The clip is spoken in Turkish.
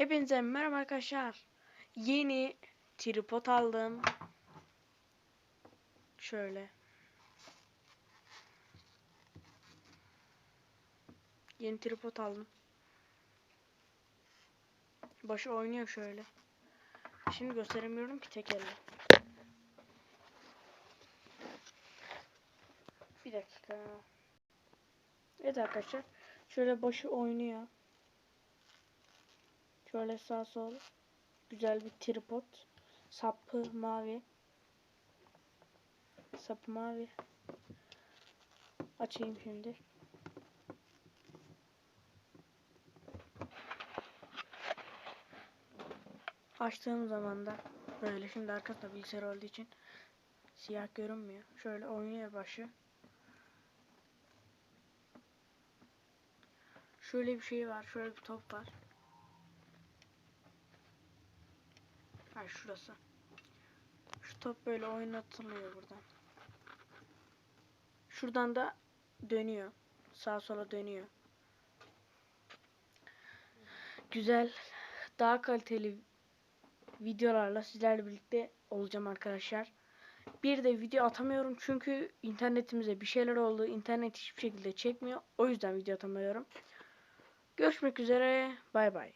Hepinize merhaba arkadaşlar. Yeni tripod aldım. Şöyle. Yeni tripod aldım. Başı oynuyor şöyle. Şimdi gösteremiyorum ki tek elle. Bir dakika. Evet arkadaşlar. Şöyle başı oynuyor. Şöyle sağ sol. Güzel bir tripod. Sapı mavi. Sapı mavi. Açayım şimdi. Açtığım zaman da böyle şimdi arkasında bilgisayar olduğu için siyah görünmüyor. Şöyle oynuyor başı. Şöyle bir şey var. Şöyle bir top var. Ha şurası. Şu top böyle oynatılıyor buradan. Şuradan da dönüyor. Sağa sola dönüyor. Güzel, daha kaliteli videolarla sizlerle birlikte olacağım arkadaşlar. Bir de video atamıyorum çünkü internetimize bir şeyler oldu. İnternet hiçbir şekilde çekmiyor. O yüzden video atamıyorum. Görüşmek üzere. Bay bay.